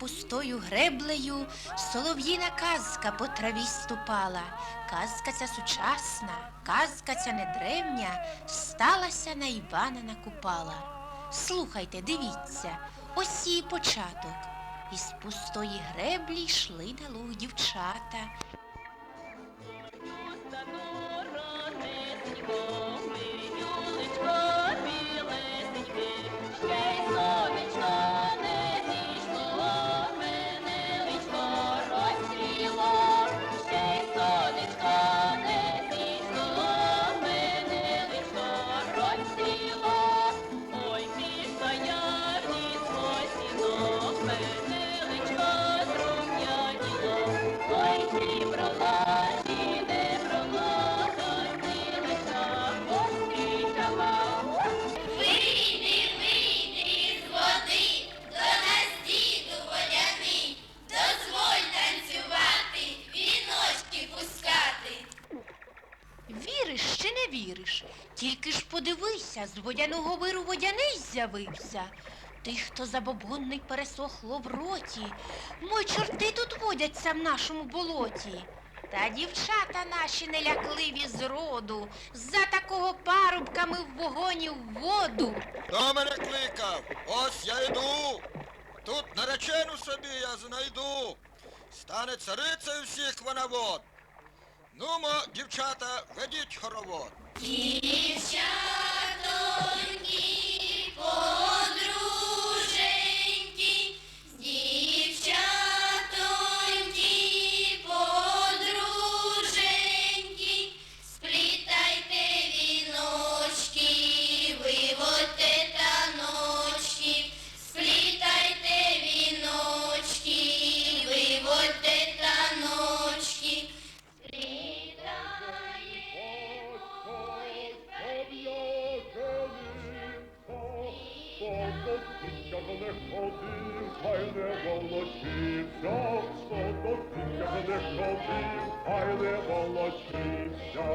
Пустою греблею солов'їна казка по траві ступала. Казка ця сучасна, казка ця недревня, сталася на Івана Накупала. Слухайте, дивіться, ось її початок. Із пустої греблі йшли на луг дівчата. Подивися, з водяного виру водяний з'явився. Тих, хто забобонний пересохло в роті. Мой чорти тут водяться в нашому болоті. Та дівчата наші нелякливі зроду, за такого парубками в вогоні в воду. Хто мене кликав? Ось я йду. Тут наречену собі я знайду. Стане царицею всіх вона вод. Нумо, дівчата, ведіть хоровод. Дівчатоньки, подруженьки, волочився, світка не ходив, хай не волочився.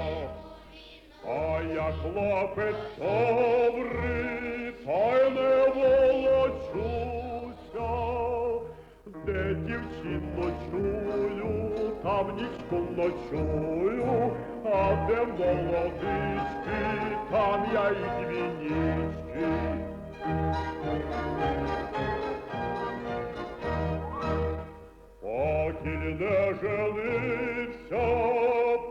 А я хлопець добрий, хай не волочуся, де дівчин ночую, там нічку ночую, а де молодички, там я і дві Покіль не женився,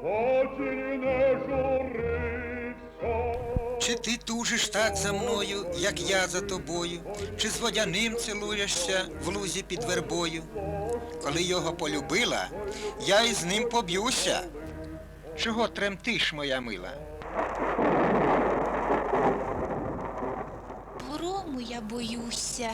покіль не журився. Чи ти тужиш так за мною, як я за тобою, чи з водяним цілуєшся в лузі під вербою? Коли його полюбила, я із ним поб'юся. Чого тремтиш, моя мила? Грому я боюся.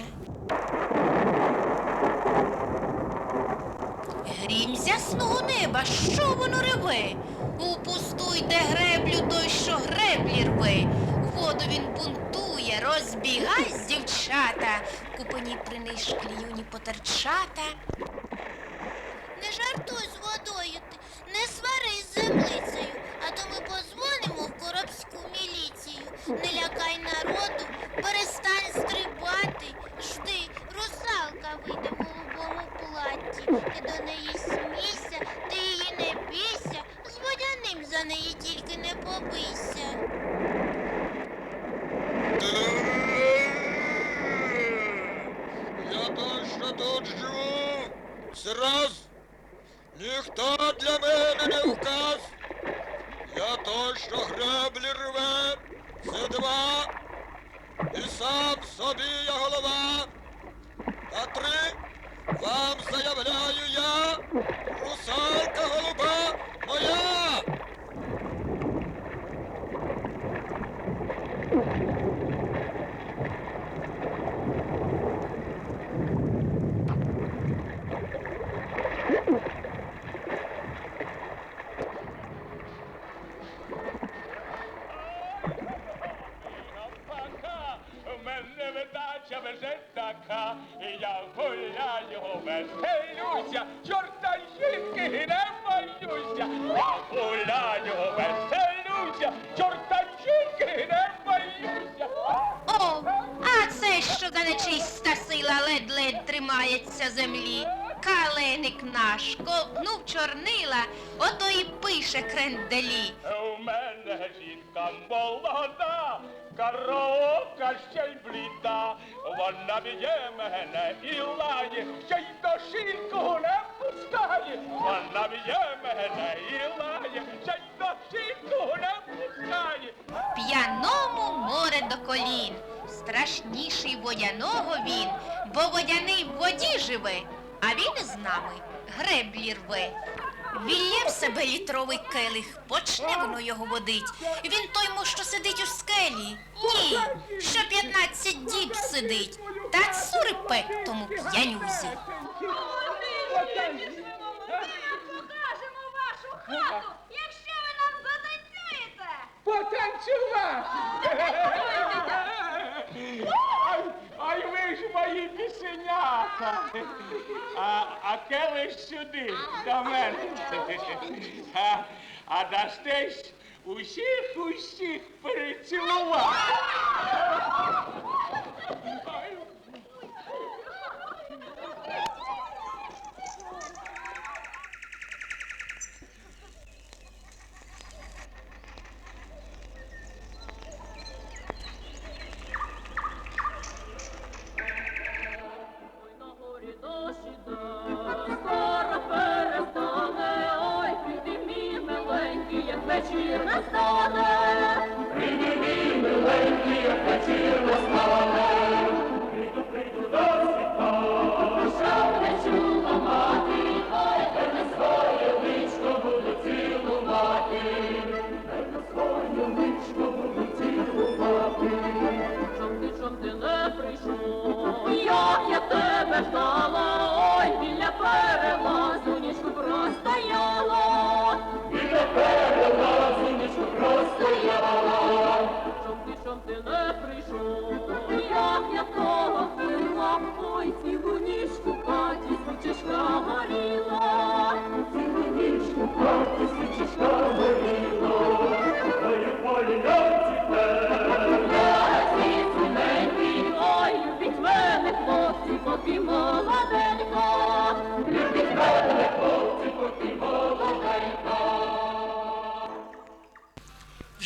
Грім з ясного неба, що воно реве? Упустуй, де греблю той, що греблі рве. Воду він бунтує, розбігайсь, дівчата, купані принишклі юні потерчата. Не жартуй з водою ти, не сварись з землицею, а то ми позвонимо в коробську міліцію. Не лякай народу, Живу. Зраз. Ніхто для мене не вказ. Я той, що греблі рве. Це два. І сам собі я голова. А три. Вам заявляю я. Русалка голуба моя. Гампака, в мене видача вже така, я гуляю, веселюся, чорта жінки не боюся, я гуляю, веселюся, чорта жінки не боюся. О, а це що за нечиста сила ледь ледь-ледь тримається землі. Каленик наш ковтнув чорнила, ото і пише кренделі. У мене жінка молода, коровка ще й бліда, вона б'є мене і лає, ще й до шинку не пускає, вона б'є мене і лає, ще й до шинку не пускає. П'яному море до колін. Страшніший водяного він, бо водяний в воді живе, а він із нами греблі рве. Вілє в себе літровий келих, почне воно його водить. Він тоймо, що сидить у скелі. Ні, що п'ятнадцять діб сидить. Та цурипе тому п'янюзі. Покажемо вашу хату, якщо ви нам затанцюєте. Потанцювати! Ай, ай ви ж мої пісенята! А, а келиш сюди, до мене. А, а дастесь усіх усіх перецілувати.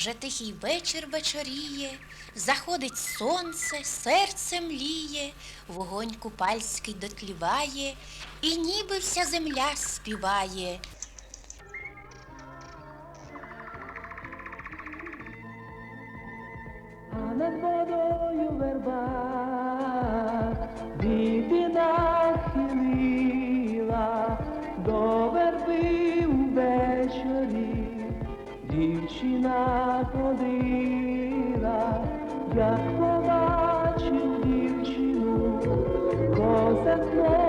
Вже тихий вечір вечоріє, заходить сонце, серце мліє, вогонь купальський дотліває, і ніби вся земля співає. А над водою верба віти нахилила до Дівчина ходила, як побачив дівчину, козак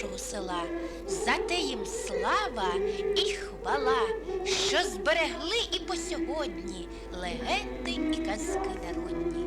нашого села. За те їм слава і хвала, що зберегли і по сьогодні легенди і казки народні.